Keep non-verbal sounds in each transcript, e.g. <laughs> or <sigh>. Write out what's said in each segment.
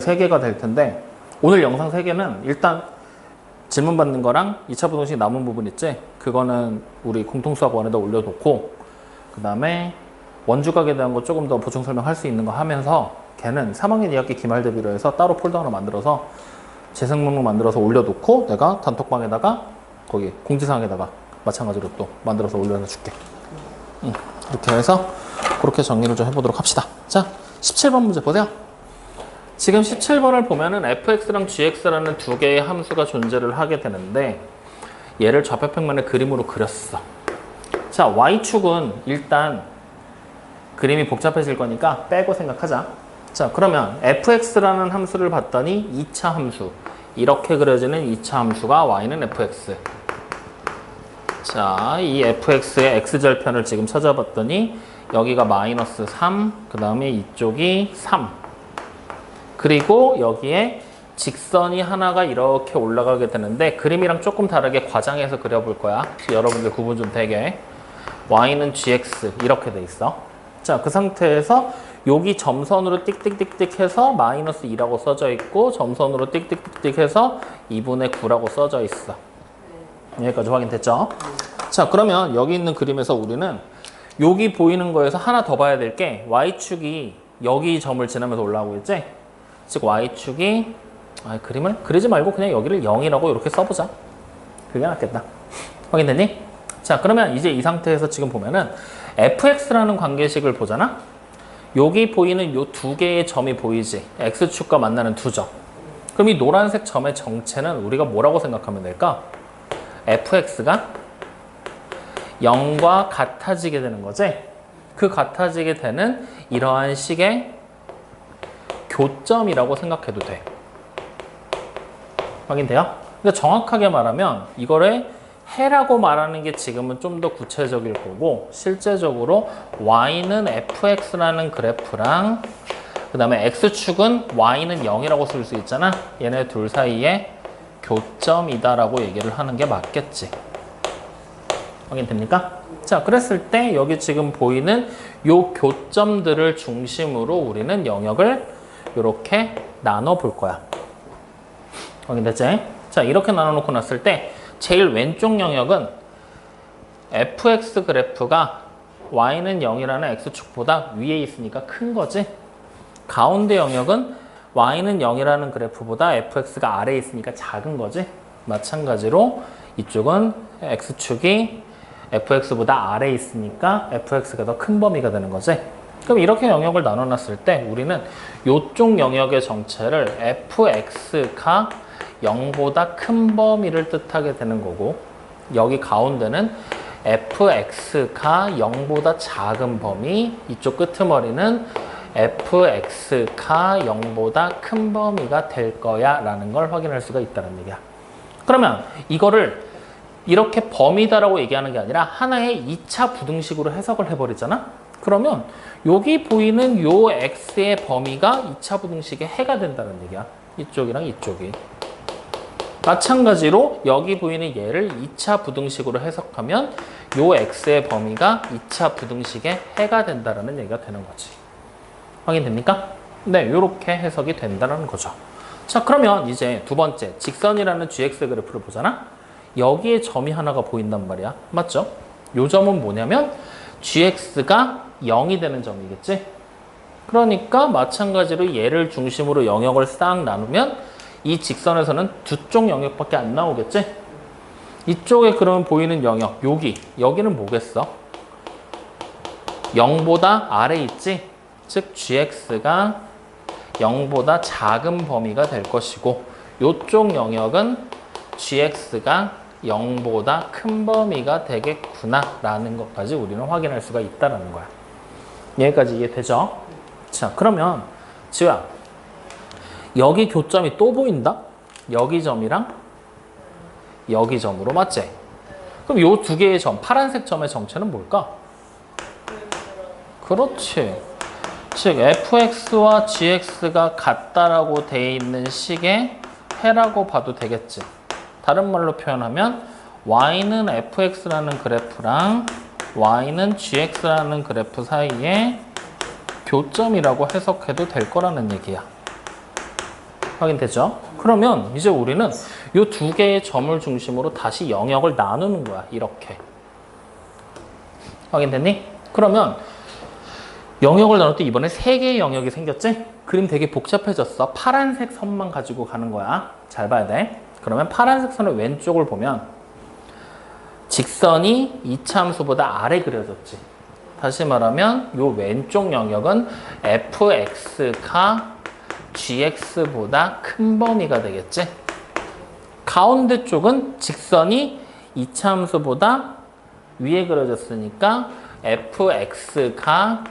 세 개가 될 텐데 오늘 영상 세 개는 일단 질문 받는 거랑 2차 부동식 남은 부분 있지? 그거는 우리 공통수학원에다 올려놓고 그 다음에 원주각에 대한 거 조금 더 보충 설명할 수 있는 거 하면서 걔는 3학년 2학기 기말 대비로 해서 따로 폴더 하나 만들어서 재생 목록 만들어서 올려놓고 내가 단톡방에다가 거기 공지사항에다가 마찬가지로 또 만들어서 올려줄게. 응, 이렇게 해서 그렇게 정리를 좀 해보도록 합시다. 자, 17번 문제 보세요. 지금 17번을 보면은 fx랑 gx라는 두 개의 함수가 존재를 하게 되는데 얘를 좌표평면의 그림으로 그렸어. 자, y축은 일단 그림이 복잡해질 거니까 빼고 생각하자. 자, 그러면 fx라는 함수를 봤더니 2차 함수. 이렇게 그려지는 2차 함수가 y는 fx. 자, 이 fx의 x절편을 지금 찾아봤더니 여기가 마이너스 3, 그 다음에 이쪽이 3. 그리고 여기에 직선이 하나가 이렇게 올라가게 되는데 그림이랑 조금 다르게 과장해서 그려볼 거야. 여러분들 구분 좀 되게. y는 gx 이렇게 돼 있어. 자, 그 상태에서 여기 점선으로 띡띡띡띡 해서 마이너스 2라고 써져 있고 점선으로 띡띡띡띡 해서 2분의 9라고 써져 있어. 여기까지 확인됐죠? 자, 그러면 여기 있는 그림에서 우리는 여기 보이는 거에서 하나 더 봐야 될 게 y축이 여기 점을 지나면서 올라오고 있지? 즉 y축이 아, 그림을 그리지 말고 그냥 여기를 0이라고 이렇게 써보자. 그게 낫겠다. <laughs> 확인됐니? 자, 그러면 이제 이 상태에서 지금 보면은 fx라는 관계식을 보잖아? 여기 보이는 요 두 개의 점이 보이지? x축과 만나는 두 점. 그럼 이 노란색 점의 정체는 우리가 뭐라고 생각하면 될까? fx가 0과 같아지게 되는 거지? 그 같아지게 되는 이러한 식의 교점이라고 생각해도 돼. 확인돼요? 근데 정확하게 말하면 이거를 해라고 말하는 게 지금은 좀 더 구체적일 거고 실제적으로 y는 fx라는 그래프랑 그 다음에 x축은 y는 0이라고 쓸 수 있잖아. 얘네 둘 사이에 교점이다 라고 얘기를 하는 게 맞겠지. 확인됩니까? 자, 그랬을 때 여기 지금 보이는 요 교점들을 중심으로 우리는 영역을 이렇게 나눠 볼 거야. 확인됐지? 자, 이렇게 나눠 놓고 났을 때 제일 왼쪽 영역은 fx 그래프가 y는 0이라는 x축보다 위에 있으니까 큰 거지. 가운데 영역은 y는 0이라는 그래프보다 fx가 아래에 있으니까 작은 거지. 마찬가지로 이쪽은 x축이 fx보다 아래에 있으니까 fx가 더 큰 범위가 되는 거지. 그럼 이렇게 영역을 나눠놨을 때 우리는 이쪽 영역의 정체를 fx가 0보다 큰 범위를 뜻하게 되는 거고 여기 가운데는 fx가 0보다 작은 범위 이쪽 끄트머리는 fx가 0보다 큰 범위가 될 거야 라는 걸 확인할 수가 있다는 얘기야. 그러면 이거를 이렇게 범위다라고 얘기하는 게 아니라 하나의 2차 부등식으로 해석을 해버리잖아 그러면 여기 보이는 요 x의 범위가 2차 부등식의 해가 된다는 얘기야 이쪽이랑 이쪽이 마찬가지로 여기 보이는 얘를 2차 부등식으로 해석하면 요 x의 범위가 2차 부등식의 해가 된다는 얘기가 되는 거지. 확인됩니까? 네, 이렇게 해석이 된다는 거죠. 자, 그러면 이제 두 번째 직선이라는 gx 그래프를 보잖아. 여기에 점이 하나가 보인단 말이야. 맞죠? 요 점은 뭐냐면 gx가 0이 되는 점이겠지? 그러니까 마찬가지로 얘를 중심으로 영역을 싹 나누면 이 직선에서는 두 쪽 영역밖에 안 나오겠지? 이쪽에 그러면 보이는 영역, 여기, 여기는 뭐겠어? 0보다 아래 있지? 즉 gx가 0보다 작은 범위가 될 것이고 이쪽 영역은 gx가 0보다 큰 범위가 되겠구나 라는 것까지 우리는 확인할 수가 있다는 거야. 여기까지 이해되죠? 자, 그러면 지우야 여기 교점이 또 보인다? 여기 점이랑 여기 점으로 맞지? 그럼 요 두 개의 점, 파란색 점의 정체는 뭘까? 그렇지. 즉 fx와 gx가 같다라고 돼 있는 식의 해라고 봐도 되겠지. 다른 말로 표현하면 y는 fx라는 그래프랑 y는 gx라는 그래프 사이에 교점이라고 해석해도 될 거라는 얘기야. 확인됐죠? 그러면 이제 우리는 이 두 개의 점을 중심으로 다시 영역을 나누는 거야. 이렇게. 확인됐니? 그러면 영역을 나눌 때 이번에 세 개의 영역이 생겼지? 그림 되게 복잡해졌어. 파란색 선만 가지고 가는 거야. 잘 봐야 돼. 그러면 파란색 선의 왼쪽을 보면 직선이 이차함수보다 아래 그려졌지. 다시 말하면 이 왼쪽 영역은 fx가 gx보다 큰 범위가 되겠지. 가운데 쪽은 직선이 이차함수보다 위에 그려졌으니까 fx가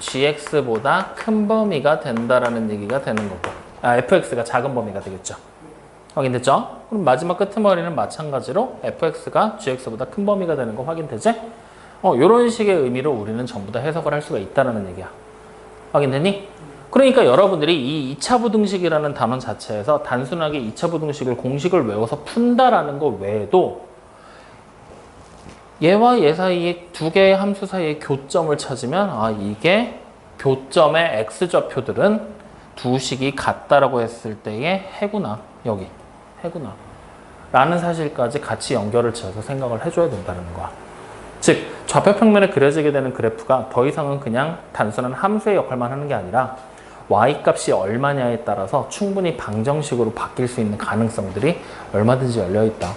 gx보다 큰 범위가 된다라는 얘기가 되는 거고 아, fx가 작은 범위가 되겠죠. 확인됐죠? 그럼 마지막 끄트머리는 마찬가지로 fx가 gx보다 큰 범위가 되는 거 확인되지? 어, 이런 식의 의미로 우리는 전부 다 해석을 할 수가 있다는 얘기야. 확인됐니? 그러니까 여러분들이 이 2차 부등식이라는 단원 자체에서 단순하게 2차 부등식을 공식을 외워서 푼다라는 거 외에도 얘와 얘 사이에 두 개의 함수 사이의 교점을 찾으면 아 이게 교점의 x좌표들은 두 식이 같다라고 했을 때의 해구나 여기 해구나 라는 사실까지 같이 연결을 지어서 생각을 해줘야 된다는 거야 즉 좌표 평면에 그려지게 되는 그래프가 더 이상은 그냥 단순한 함수의 역할만 하는 게 아니라 y 값이 얼마냐에 따라서 충분히 방정식으로 바뀔 수 있는 가능성들이 얼마든지 열려 있다.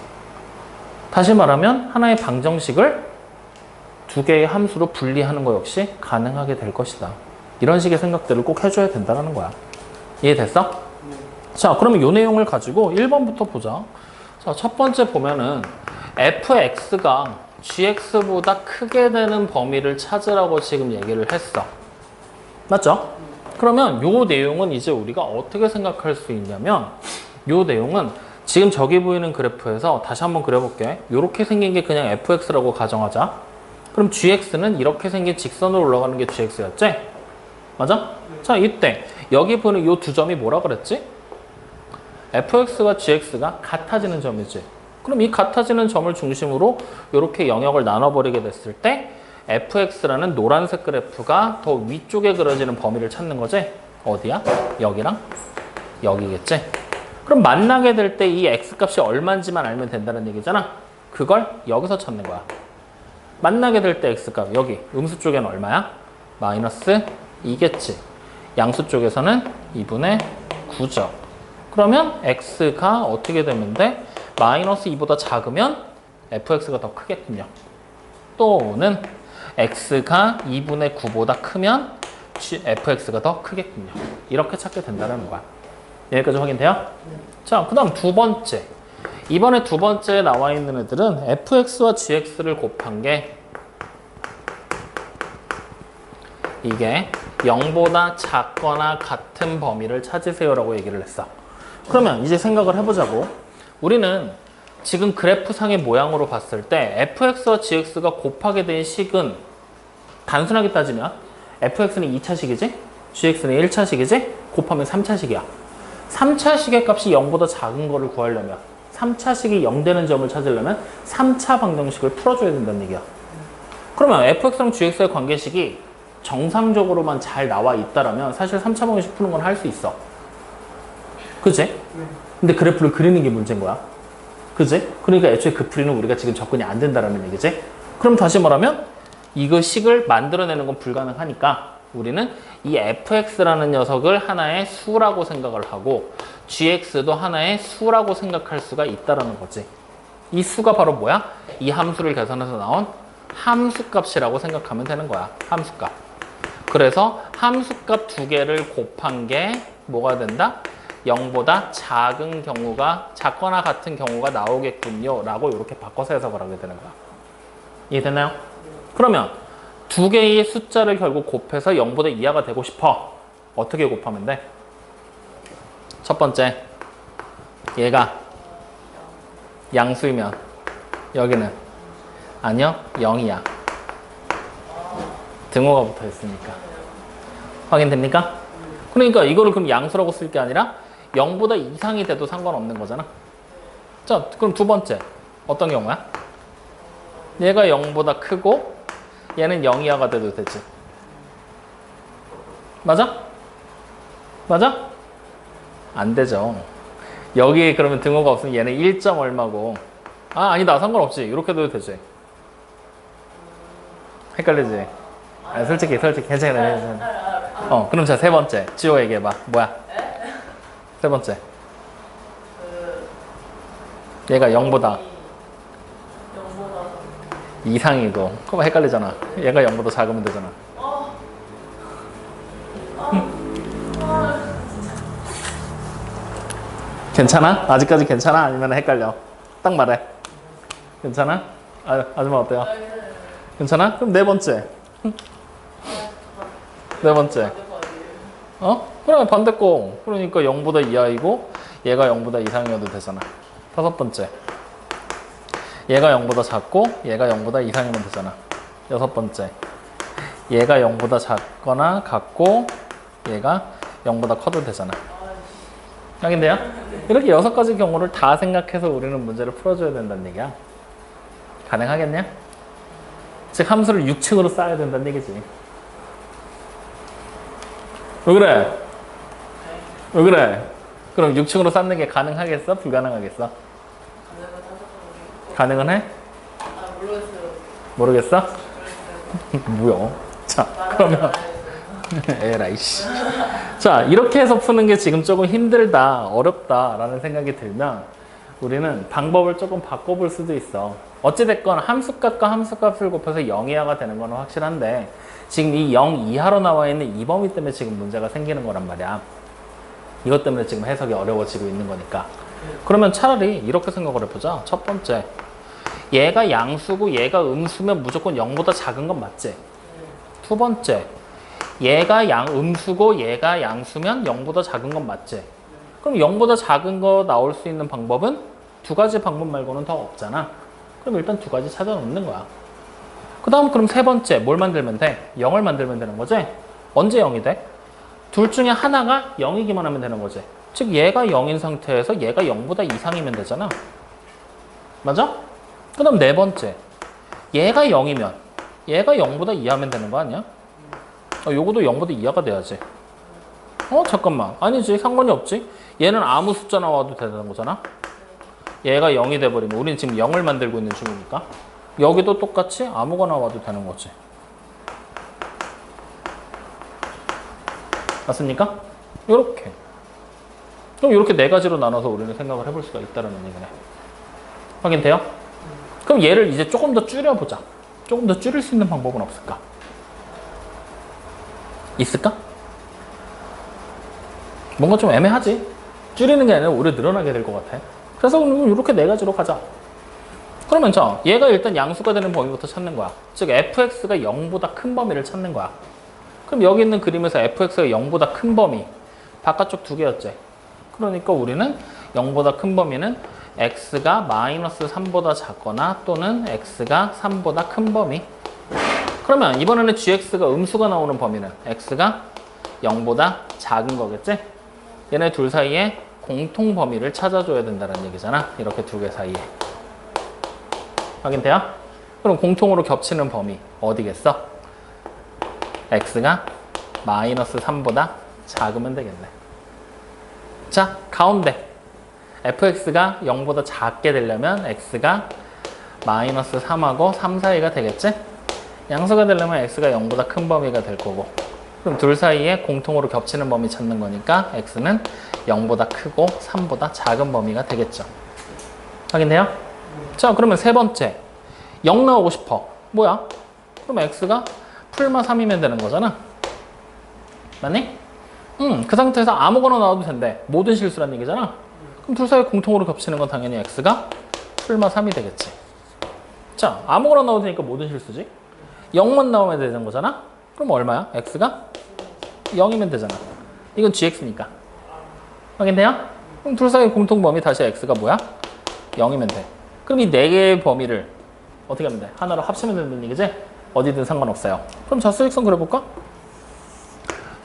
다시 말하면 하나의 방정식을 두 개의 함수로 분리하는 것 역시 가능하게 될 것이다. 이런 식의 생각들을 꼭 해줘야 된다는 거야. 이해됐어? 자, 그러면 이 내용을 가지고 1번부터 보자. 자, 첫 번째 보면은 fx가 gx보다 크게 되는 범위를 찾으라고 지금 얘기를 했어. 맞죠? 그러면 요 내용은 이제 우리가 어떻게 생각할 수 있냐면 요 내용은 지금 저기 보이는 그래프에서 다시 한번 그려볼게. 이렇게 생긴 게 그냥 fx라고 가정하자. 그럼 gx는 이렇게 생긴 직선으로 올라가는 게 gx였지? 맞아? 자, 이때 여기 보이는 이 두 점이 뭐라 그랬지? Fx와 gx가 같아지는 점이지. 그럼 이 같아지는 점을 중심으로 이렇게 영역을 나눠버리게 됐을 때 fx라는 노란색 그래프가 더 위쪽에 그려지는 범위를 찾는 거지? 어디야? 여기랑 여기겠지? 그럼 만나게 될 때 이 x값이 얼마인지만 알면 된다는 얘기잖아. 그걸 여기서 찾는 거야. 만나게 될 때 x값 여기 음수 쪽에는 얼마야? 마이너스 2겠지. 양수 쪽에서는 2분의 9죠. 그러면 x가 어떻게 되면 돼? 마이너스 2보다 작으면 fx가 더 크겠군요. 또는 x가 2분의 9보다 크면 fx가 더 크겠군요. 이렇게 찾게 된다는 거야. 여기까지 확인돼요? 자, 그 다음 두 번째. 이번에 두 번째에 나와 있는 애들은 fx와 gx를 곱한 게 이게 0보다 작거나 같은 범위를 찾으세요라고 얘기를 했어. 그러면 이제 생각을 해보자고. 우리는 지금 그래프상의 모양으로 봤을 때 fx와 gx가 곱하게 된 식은 단순하게 따지면 fx는 2차식이지? gx는 1차식이지? 곱하면 3차식이야. 3차식의 값이 0보다 작은 거를 구하려면 3차식이 0 되는 점을 찾으려면 3차 방정식을 풀어줘야 된다는 얘기야. 그러면 fx랑 gx의 관계식이 정상적으로만 잘 나와 있다라면 사실 3차 방정식 푸는 건 할 수 있어. 그치? 근데 그래프를 그리는 게 문제인 거야. 그지? 그러니까 애초에 그 풀이는 우리가 지금 접근이 안 된다라는 얘기지. 그럼 다시 말하면 이거 식을 만들어내는 건 불가능하니까 우리는 이 fx라는 녀석을 하나의 수라고 생각을 하고 gx도 하나의 수라고 생각할 수가 있다라는 거지. 이 수가 바로 뭐야? 이 함수를 계산해서 나온 함수값이라고 생각하면 되는 거야. 함수값. 그래서 함수값 두 개를 곱한 게 뭐가 된다? 0보다 작은 경우가 작거나 같은 경우가 나오겠군요 라고 이렇게 바꿔서 해석을 하게 되는 거야 이해됐나요? 그러면 두 개의 숫자를 결국 곱해서 0보다 이하가 되고 싶어 어떻게 곱하면 돼? 첫 번째 얘가 양수이면 여기는 아니요 0이야 등호가 붙어 있으니까 확인됩니까? 그러니까 이거를 그럼 양수라고 쓸 게 아니라 0보다 이상이 돼도 상관없는 거잖아. 자, 그럼 두 번째. 어떤 경우야? 얘가 0보다 크고 얘는 0 이하가 돼도 되지. 맞아? 맞아? 안 되죠. 여기에 그러면 등호가 없으면 얘는 1점 얼마고. 아, 아니다. 상관없지. 이렇게 해도 되지. 헷갈리지? 아, 솔직히, 솔직히. 괜찮아. 어, 그럼 자, 세 번째. 지호 얘기해봐. 뭐야? 세 번째. 얘가 0보다 영보다 이상이고. 그럼 헷갈리잖아. 얘가 0보다 작으면 되잖아. 괜찮아? 아직까지 괜찮아? 아니면 헷갈려? 딱 말해. 괜찮아? 아, 아줌마 어때요? 괜찮아? 그럼 네 번째. 네 번째. 어? 그래 반대고. 그러니까 0보다 이하이고 얘가 0보다 이상이어도 되잖아. 다섯 번째. 얘가 0보다 작고 얘가 0보다 이상이면 되잖아. 여섯 번째. 얘가 0보다 작거나 같고 얘가 0보다 커도 되잖아. 확인돼요? 이렇게 여섯 가지 경우를 다 생각해서 우리는 문제를 풀어줘야 된다는 얘기야. 가능하겠냐? 즉 함수를 6층으로 쌓아야 된다는 얘기지. 왜 그래? 왜 그래? 그럼 6층으로 쌓는 게 가능하겠어? 불가능하겠어? 가능은 해? 모르겠어? <laughs> 뭐야? 자, 그러면 아, <laughs> 에라이 씨. 자, 이렇게 해서 푸는 게 지금 조금 힘들다, 어렵다라는 생각이 들면 우리는 방법을 조금 바꿔볼 수도 있어. 어찌됐건 함수값과 함수값을 곱해서 0 이하가 되는 건 확실한데 지금 이 0 이하로 나와 있는 이 범위 때문에 지금 문제가 생기는 거란 말이야. 이것 때문에 지금 해석이 어려워지고 있는 거니까. 그러면 차라리 이렇게 생각을 해보자. 첫 번째. 얘가 양수고 얘가 음수면 무조건 0보다 작은 건 맞지? 두 번째. 얘가 양 음수고 얘가 양수면 0보다 작은 건 맞지? 그럼 0보다 작은 거 나올 수 있는 방법은 두 가지 방법 말고는 더 없잖아. 그럼 일단 두 가지 찾아 놓는 거야. 그 다음 그럼 세 번째 뭘 만들면 돼? 0을 만들면 되는 거지? 언제 0이 돼? 둘 중에 하나가 0이기만 하면 되는 거지. 즉 얘가 0인 상태에서 얘가 0보다 이상이면 되잖아. 맞아? 그 다음 네 번째 얘가 0이면 얘가 0보다 이하면 되는 거 아니야? 어, 요거도 0보다 이하가 돼야지. 어, 잠깐만. 아니지. 상관이 없지. 얘는 아무 숫자 나와도 되는 거잖아. 얘가 0이 돼버리면 우리는 지금 0을 만들고 있는 중이니까 여기도 똑같이 아무거나 와도 되는 거지. 맞습니까? 요렇게. 그럼 이렇게 네 가지로 나눠서 우리는 생각을 해볼 수가 있다는 얘기네. 확인돼요? 그럼 얘를 이제 조금 더 줄여보자. 조금 더 줄일 수 있는 방법은 없을까? 있을까? 뭔가 좀 애매하지? 줄이는 게 아니라 오히려 늘어나게 될 것 같아. 그래서 이렇게 네 가지로 가자. 그러면 자, 얘가 일단 양수가 되는 범위부터 찾는 거야. 즉, fx가 0보다 큰 범위를 찾는 거야. 그럼 여기 있는 그림에서 fx가 0보다 큰 범위, 바깥쪽 두 개였지. 그러니까 우리는 0보다 큰 범위는 x가 마이너스 3보다 작거나 또는 x가 3보다 큰 범위. 그러면 이번에는 gx가 음수가 나오는 범위는 x가 0보다 작은 거겠지? 얘네 둘 사이에 공통 범위를 찾아줘야 된다는 얘기잖아. 이렇게 두 개 사이에. 확인돼요? 그럼 공통으로 겹치는 범위 어디겠어? X가 마이너스 3보다 작으면 되겠네. 자, 가운데. fx가 0보다 작게 되려면 x가 마이너스 3하고 3 사이가 되겠지? 양수가 되려면 x가 0보다 큰 범위가 될 거고 그럼 둘 사이에 공통으로 겹치는 범위 찾는 거니까 x는 0보다 크고 3보다 작은 범위가 되겠죠. 확인돼요? 자 그러면 세 번째 0 나오고 싶어. 뭐야? 그럼 x가 풀마 3이면 되는 거잖아. 맞니? 응, 그 상태에서 아무거나 나와도 된대. 모든 실수란 얘기잖아. 그럼 둘 사이 공통으로 겹치는 건 당연히 x가 풀마 3이 되겠지. 자, 아무거나 나와도 되니까 모든 실수지. 0만 나오면 되는 거잖아. 그럼 얼마야? x가 0이면 되잖아. 이건 gx니까. 확인돼요? 그럼 둘 사이 공통 범위 다시 x가 뭐야? 0이면 돼. 그럼 이 네 개의 범위를 어떻게 하면 돼? 하나로 합치면 된다는 얘기지? 어디든 상관없어요. 그럼 자, 수익성 그려볼까?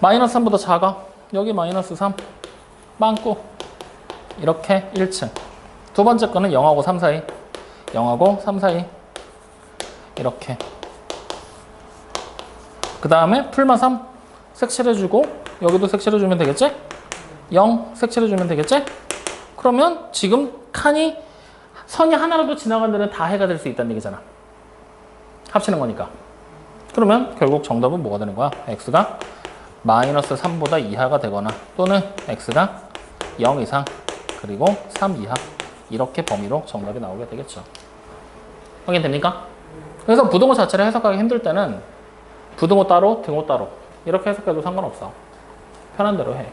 마이너스 3보다 작아. 여기 마이너스 3. 빵꾸. 이렇게 1층. 두 번째 거는 0하고 3 사이. 0하고 3 사이. 이렇게. 그 다음에 풀마 3 색칠해주고 여기도 색칠해주면 되겠지? 0 색칠해주면 되겠지? 그러면 지금 칸이 선이 하나라도 지나간 데는 다 해가 될 수 있다는 얘기잖아. 합치는 거니까. 그러면 결국 정답은 뭐가 되는 거야? x가 마이너스 3보다 이하가 되거나 또는 x가 0 이상 그리고 3 이하 이렇게 범위로 정답이 나오게 되겠죠. 확인됩니까? 그래서 부등호 자체를 해석하기 힘들 때는 부등호 따로 등호 따로 이렇게 해석해도 상관없어. 편한 대로 해.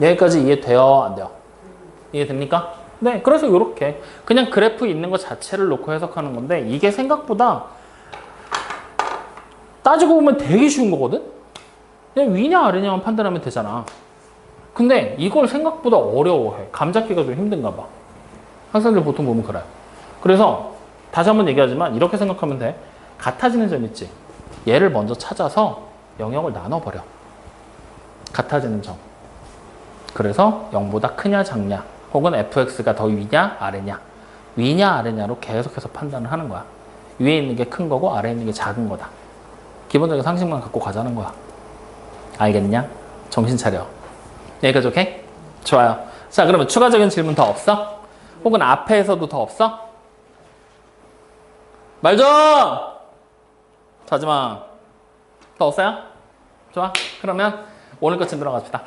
여기까지 이해돼요? 안 돼요? 이해됩니까? 네, 그래서 이렇게 그냥 그래프 있는 것 자체를 놓고 해석하는 건데 이게 생각보다 따지고 보면 되게 쉬운 거거든? 그냥 위냐 아래냐만 판단하면 되잖아. 근데 이걸 생각보다 어려워해. 감 잡기가 좀 힘든가 봐. 학생들 보통 보면 그래. 그래서 다시 한번 얘기하지만 이렇게 생각하면 돼. 같아지는 점 있지. 얘를 먼저 찾아서 영역을 나눠버려. 같아지는 점. 그래서 0보다 크냐 작냐 혹은 fx가 더 위냐 아래냐 위냐 아래냐로 계속해서 판단을 하는 거야. 위에 있는 게 큰 거고 아래에 있는 게 작은 거다. 기본적인 상식만 갖고 가자는 거야. 알겠냐? 정신 차려. 여기까지 오케이? 좋아요. 자 그러면 추가적인 질문 더 없어? 혹은 앞에서도 더 없어? 말 좀! 자지마. 더 없어요? 좋아. 그러면 오늘 것쯤 들어갑시다.